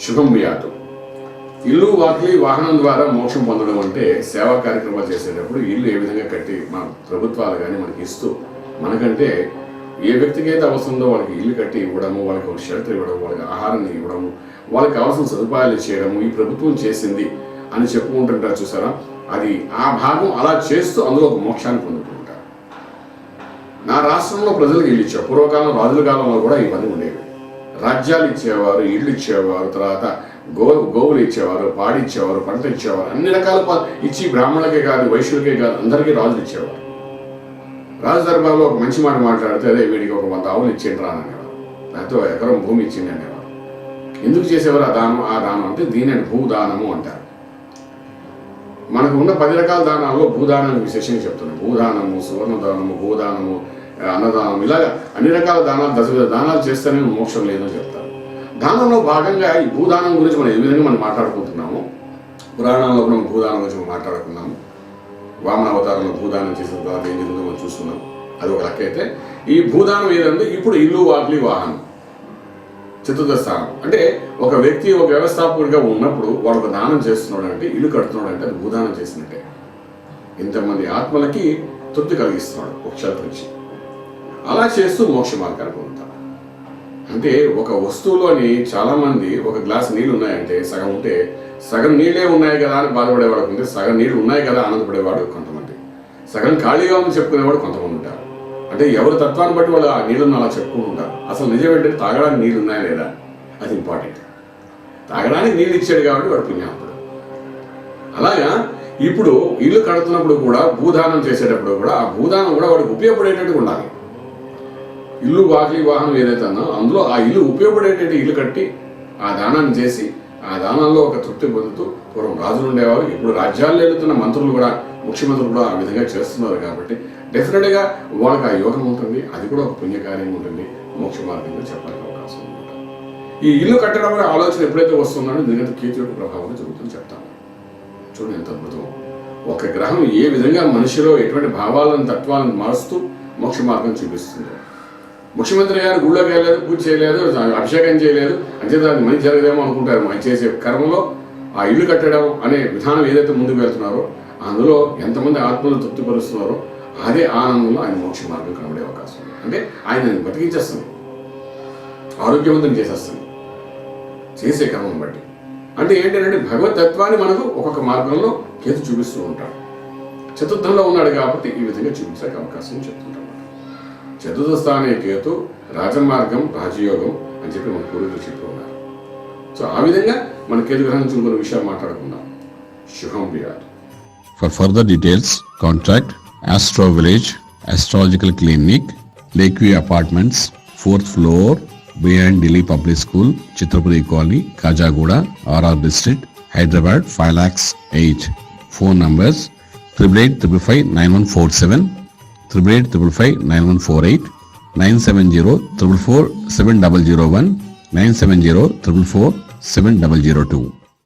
శుభం వ్యాతు ఇల్లు వాకిలి వాహనం ద్వారా మోక్షం పొందడం అంటే సేవా కార్యక్రమాలు చేసేటప్పుడు ఇల్లు ఏ విధంగా కట్టి మన ప్రభుత్వాలు కానీ మనకి ఇస్తూ మనకంటే ఏ వ్యక్తికి అయితే అవసరం ఉందో వాళ్ళకి ఇల్లు కట్టి ఇవ్వడము వాళ్ళకి ఒక షెల్టర్ ఇవ్వడం వాళ్ళకి ఆహారాన్ని ఇవ్వడము వాళ్ళకి కావాల్సిన సదుపాయాలు చేయడము ఈ ప్రభుత్వం చేసింది అని చెప్పుకుంటుంటారు చూసారా? అది ఆ భాగం అలా చేస్తూ అందులో ఒక మోక్షాన్ని పొందుకుంటారు నా రాష్ట్రంలో ప్రజలకు ఇల్లు ఇచ్చారు. పూర్వకాలం రాజుల కాలంలో కూడా ఇవన్నీ ఉండేవి. రాజ్యాలు ఇచ్చేవారు ఇళ్ళు ఇచ్చేవారు తర్వాత గో గోవులు ఇచ్చేవారు పాడి ఇచ్చేవారు పంట ఇచ్చేవారు అన్ని రకాల ప- ఇచ్చి బ్రాహ్మణులకే కాదు వైశ్యులకే కాదు అందరికీ రాజులు ఇచ్చేవారు. రాజు దర్బార్లో ఒక మంచి మాట మాట్లాడితే అదే వీడికి ఒక వంద ఆవులు ఇచ్చిండ్రా అని అనేవారు. లేకపోతే ఎకరం భూమి ఇచ్చింది అనేవారు. ఎందుకు చేసేవారు ఆ దానం ఆ దానం అంటే దీనిని భూదానము అంటారు. మనకు ఉన్న పది రకాల దానాల్లో భూదానానికి విశేషంగా చెప్తున్నాం. భూదానము సువర్ణ దానము భూదానము అన్నదానం. ఇలాగ అన్ని రకాల దానాలు దశ దానాలు చేస్తేనే మోక్షం లేదని చెప్తారు. దానంలో భాగంగా ఈ భూదానం గురించి మనం ఏ విధంగా మనం మాట్లాడుకుంటున్నాము పురాణాల్లో మనం భూదానం గురించి మనం మాట్లాడుకున్నాము. వామన అవతారంలో భూదానం చేసిన తర్వాత ఏం జరిగిందో మనం చూస్తున్నాం అది ఒక లెక్క అయితే. ఈ భూదానం ఏదంటే ఇప్పుడు ఇల్లు వాకిలి వాహనం చతుర్థ స్థానం. అంటే ఒక వ్యక్తి ఒక వ్యవస్థాపకుడిగా ఉన్నప్పుడు వాడు ఒక దానం చేస్తున్నాడు అంటే ఇల్లు కడుతున్నాడు అంటే అది భూదానం చేసినట్టే. ఇంతమంది ఆత్మలకి తృప్తి కలిగిస్తున్నాడు ఒక క్షేత్రం అలా చేస్తూ మోక్ష మార్గాన్ని పొందుతారు అంటే ఒక వస్తువులోని చాలామంది ఒక గ్లాస్ నీళ్ళు ఉన్నాయంటే సగం ఉంటే సగం నీళ్ళే ఉన్నాయి కదా అని బాధపడేవాడు ఉంటే సగం నీళ్ళు ఉన్నాయి కదా ఆనందపడేవాడు కొంతమంది. సగం ఖాళీగా ఉంది చెప్పుకునేవాడు కొంతమంది ఉంటారు. అంటే ఎవరి తత్వాన్ని బట్టి వాళ్ళు ఆ నీళ్ళను అలా చెప్పుకుంటుంటారు అసలు నిజం ఏంటంటే తాగడానికి నీళ్ళు ఉన్నాయా లేదా? అది ఇంపార్టెంట్. తాగడానికి నీళ్ళు ఇచ్చాడు కాబట్టి వాడు పుణ్యాత్ముడు అలాగా ఇప్పుడు ఇల్లు కడుతున్నప్పుడు కూడా భూదానం చేసేటప్పుడు కూడా ఆ భూదానం కూడా వాడికి ఉపయోగపడేటట్టు ఉండాలి. ఇల్లు వాకిలి వాహనం ఏదైతే అన్నా అందులో ఆ ఇల్లు ఉపయోగపడేటట్టు ఇల్లు కట్టి ఆ దానాన్ని చేసి ఆ దానంలో ఒక తృప్తి పొందుతూ పూర్వం రాజులు ఉండేవారు ఇప్పుడు రాజ్యాల్లో వెళుతున్న మంత్రులు కూడా ముఖ్యమంత్రులు కూడా ఆ విధంగా చేస్తున్నారు కాబట్టి డెఫినెట్గా వాళ్ళకి ఆ యోగం ఉంటుంది అది కూడా ఒక పుణ్యకార్యం ఉంటుంది మోక్ష మార్గంగా చెప్పడానికి అవకాశం ఉంటుంది ఈ ఇల్లు కట్టడం అనే ఆలోచన ఎప్పుడైతే వస్తుందో దీనికంటే కేతు యొక్క ప్రభావం జరుగుతుంది చెప్తాను. చూడండి ఎంత అద్భుతం. ఒక గ్రహం ఏ విధంగా మనిషిలో ఎటువంటి భావాలను తత్వాలను మారుస్తూ మోక్ష మార్గం చూపిస్తుందో. ముఖ్యమంత్రి గారు గుళ్ళోకి వెళ్ళలేదు పూజ చేయలేదు అభిషేకం చేయలేదు. అంచేత అది మంచి జరగదేమో అనుకుంటారు మంచి చేసే కర్మలో ఆ ఇల్లు కట్టడం అనే విధానం ఏదైతే ముందుకు వెళ్తున్నారో అందులో ఎంతమంది ఆత్మలు తృప్తిపరుస్తున్నారో అదే ఆనందంలో ఆయన మోక్ష మార్గం కనబడే అవకాశం ఉంది. అంటే ఆయన బతికించేస్తుంది. ఆరోగ్యవంతం చేసేస్తుంది. చేసే క్రమం బట్టి. అంటే ఏంటంటే భగవత్ తత్వాన్ని మనకు ఒక్కొక్క మార్గంలో కేతు చూపిస్తూ ఉంటాడు. చతుర్థంలో ఉన్నాడు కాబట్టి ఈ విధంగా చూపించడానికి అవకాశం చెప్తుంటాడు. చతుర్థస్థానే కేతు రాజమార్గం రాజయోగం అని చెప్పి మన పూర్వీకులు చెప్పి ఉన్నారు. సో ఆ విధంగా మన కేతు గ్రహం నుంచి విషయాలు మాట్లాడుకుందాం. శుభం బియాడు for further details contact Astro Village astrological clinic lake apartments fourth floor B N Delhi public school Chitrapuri colony Khajaguda R R district Hyderabad five lakhs eight phone numbers triple eight triple five nine one four seven triple eight triple five nine one four eight nine seven zero triple four seven double zero one nine seven zero triple four seven double zero two